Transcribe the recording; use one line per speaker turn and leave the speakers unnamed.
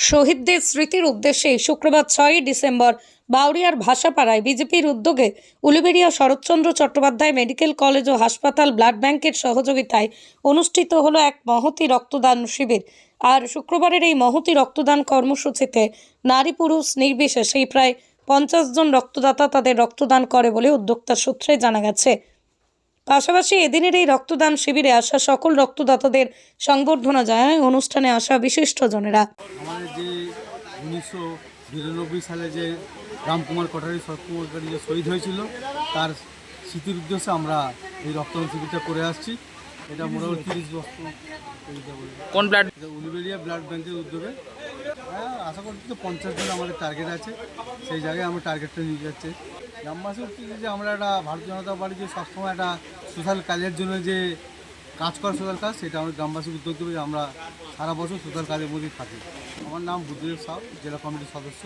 শহীদদের স্মৃতির উদ্দেশ্যে শুক্রবার ছয়ই ডিসেম্বর বাউরিয়ার ভাষাপাড়ায় বিজেপির উদ্যোগে উলুবেড়িয়া শরৎচন্দ্র চট্টোপাধ্যায় মেডিকেল কলেজ ও হাসপাতাল ব্লাড ব্যাংকের সহযোগিতায় অনুষ্ঠিত হলো এক মহতি রক্তদান শিবির। আর শুক্রবারের এই মহতি রক্তদান কর্মসূচিতে নারী পুরুষ নির্বিশেষেই প্রায় পঞ্চাশ জন রক্তদাতা তাদের রক্তদান করে বলে উদ্যোক্তা সূত্রে জানা গেছে। পাশাপাশি এদিনের এই রক্তদান শিবিরে আসা সকল রক্তদাতাদের সংবর্ধনা জানায় অনুষ্ঠানে আসা বিশিষ্টজনেরা
আমাদের উনিশশো বিরানব্বই সালে যে রামকুমার কটারি সৎকুমার কটারি যে শহীদ হয়েছিল তার স্মৃতির উদ্দেশ্যে আমরা এই রক্তদান শিবিরটা করে আসছি। এটা মোটামুটি তিরিশ বছর
কোন ব্লাড?
উলুবেড়িয়া ব্লাড ব্যাংকের উদ্যোগে। হ্যাঁ আশা করছি তো পঞ্চাশ জন আমাদের টার্গেট আছে। সেই জায়গায় আমরা টার্গেটটা নিয়ে যাচ্ছে। গ্রামবাসী হচ্ছে যে আমরা একটা ভারতীয় জনতা পার্টি যে সবসময় একটা সোশ্যাল কাজের জন্য যে কাজ করা সোশ্যাল কাজ, সেটা আমরা গ্রামবাসী উদ্যোগ দেবে আমরা সারা বছর সোশ্যাল কাজের মধ্যে থাকি। আমার নাম বুদ্ধদেব সাহ, জেলা কমিটির সদস্য।